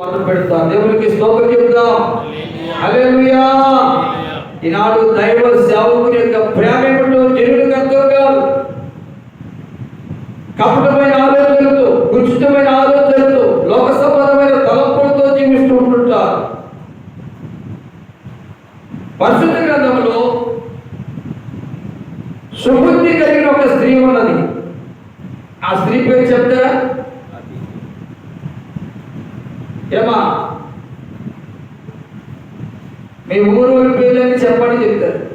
మొదలు పెడతా. దేవునికి స్తోత్రం చెప్తాం. హల్లెలూయా. ఈనాడు దైవ సేవకుని యొక్క ప్రేమ ఏమిటో జనుడికి అర్థం కాదు. కపటమైన ఆలోచనలతో కుచితమైన ఆలోచనలతో లోక సంబంధమైన తలపులతో జీవిస్తూ ఉంటుంటారు. పరిశుద్ధ గ్రంథంలో సుబుద్ధి కలిగిన ఒక స్త్రీ ఉన్నది. ఆ స్త్రీ పేరు చెప్తారా? మీ ఊరు పేర్లని చెప్పండి చెప్తారు.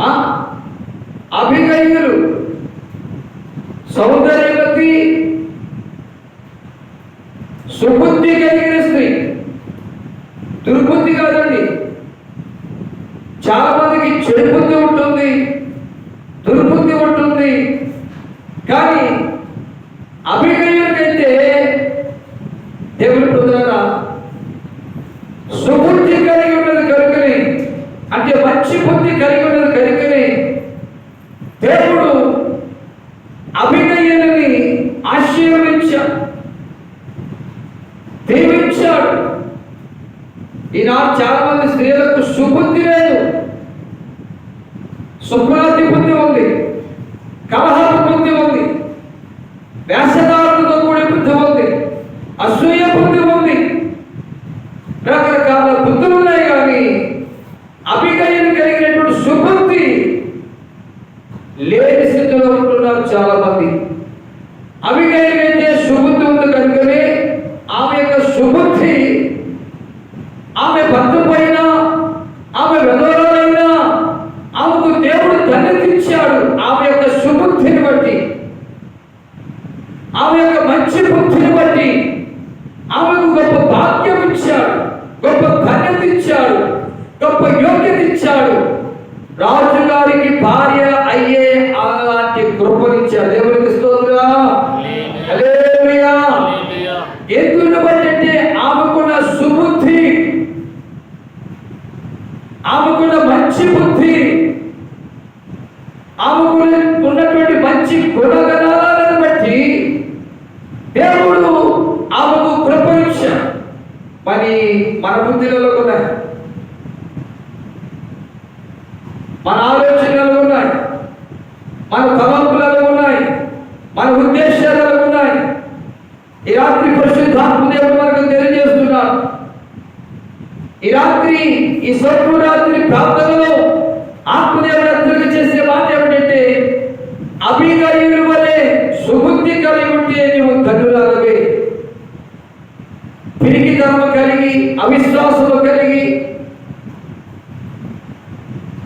ఆ? అభిగయులు సౌందర్యవతి సుబుద్ధి కలిగిన స్త్రీ దుర్బుద్ధి కాదండి. చాలా మందికి చెడు బుద్ధి ఉంటుంది దుర్బుద్ధి ఉంటుంది. బుద్ధి కలిగి ఉన్నది కనుకని. అంటే మంచి బుద్ధి కలిగి ఉన్నది కనుకని దేవుడు అభినయని ఆశీర్వదించాడు దీవించాడు. ఈనాడు చాలా మంది స్త్రీలకు సుబుద్ధి లేదు. శుభ్రాతి బుద్ధి ఉంది. కలహాల బుద్ధి ఉంది. వేషధారణతో కూడిన బుద్ధి ఉంది అసూయ బుద్ధి ఉంది రకరకాల బుద్ధులు ఉన్నాయి కానీ అభిగయం కలిగినటువంటి సుబుద్ధి లేని స్థితిలో ఉంటున్నారు చాలా మంది అభిగయం అయితే సుబుద్ధి ఉంది కనుకనే ఆమె యొక్క సుబుద్ధి ఆమె భర్త పైన ఆమె వెదవరైనా ఆమెకు దేవుడు ధన్యతిచ్చాడు ఆమె యొక్క సుబుద్ధిని బట్టి. ఆమె యొక్క మంచి బుద్ధిని బట్టి ఆమెకు గొప్ప భాగ్యం ఇచ్చాడు గొప్ప ధన్యత ఇచ్చాడు గొప్ప యోగ్యత ఇచ్చాడు. రాజు గారికి భార్య అయ్యే అలాంటి కృపనిచ్చాడు దేవునికి స్తోత్రం. ఎందుకు బట్టి అంటే ఆమెకున్న సుబుద్ధి ఆమెకున్న మంచి బుద్ధి ఆమెకు ఉన్నటువంటి మంచి గుణగణాలను బట్టి దేవుడు ఆమెకు కృపనిచ్చాడు మరి మన ఉన్నాయి. మన ఆలోచనలు ఉన్నాయి. మన తలంపులలో ఉన్నాయి. మన ఉద్దేశాలలో ఉన్నాయి. ఈ రాత్రి పరిశుద్ధాత్మదేవుడు మనకు తెలియజేస్తున్నాడు. ఈ రాత్రి ఈ స్వర్గ రాత్రి ప్రార్థనలో ఆత్మదేవుడు అందరికీ చేసే మాట ఏమిటంటే అభిగయుల వలె సుబుద్ధి కలిగి ఉంటే నీవు ధన్యురాలవే పిరికితనము కలిగి అవిశ్వాసము కలిగి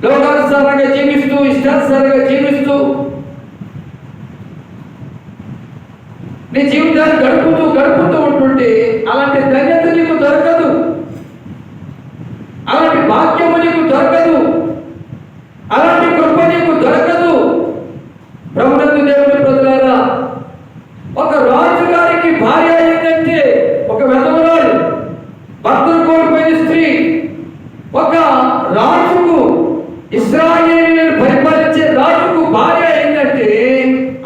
లోకానుసారంగా జీవిస్తూ ఇష్టానుసారంగా జీవిస్తూ నీ జీవితాన్ని గడుపుతూ గడుపుతూ ఉంటుంటే అలాంటి ధన్యత నీకు దొరకదు. అలాంటి భాగ్యము నీకు దొరకదు అలాంటి కృప నీకు దొరకదు ప్రభునందు దేవుని ప్రజలారా ఒక రాజు గారికి భార్య అయిందంటే ఒక వెధవరాలు భర్తను కోల్పోయిన స్త్రీ ఒక రాజుకు ఇస్రాయేలీలను పరిపాలించే రాజుకు భార్య అయిందంటే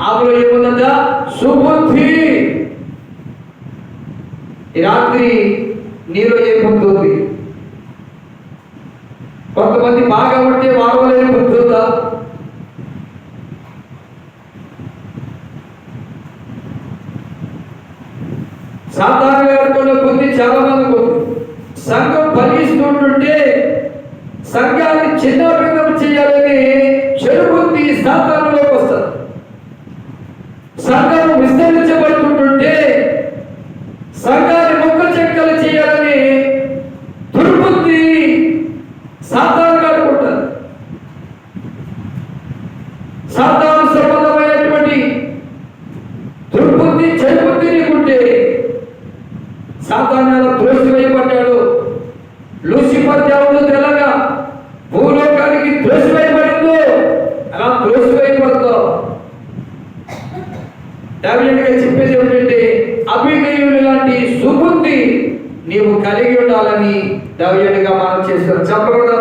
ఆమెలో ఏమున్నదా సుబుద్ధి ఈ రాత్రి నీలో ఏముంటుంది కొంతమంది బాగా ఉంటే వాడవలేని బుద్ధి ఉందా? సాధారణంగా అనుకున్న బుద్ధి చాలా మందికి ఉంది. సంఘం ఫలిస్తుంటుంటే సంఘాన్ని చిన్నభిన్నం చేయాలని చెడు బుద్ధి సాధారణలోకి వస్తుంది. సంఘం విస్తరించబడుతుంటుంటే సంఘాన్ని ముక్క చెక్కలు చేయాలని దుర్బుద్ధి సాధారణంగా అనుకుంటారు సాధారణ సంబంధమైనటువంటి దుర్బుద్ధి చెడుబుద్ధి నీకుంటే సాధారణ త్రోసివేయబడ్డాడు లూసిఫర్ దేవుడు తెల్లగా భూలోకానికి త్రోసివేయబడిందో అలా త్రోసివేయబడతావు దావిగా చెప్పేది ఏమిటంటే అభిగయులు లాంటి సుబుద్ధి నీవు కలిగి ఉండాలని దవ్యుడిగా మనం చేస్తున్నాం చెప్పకుండా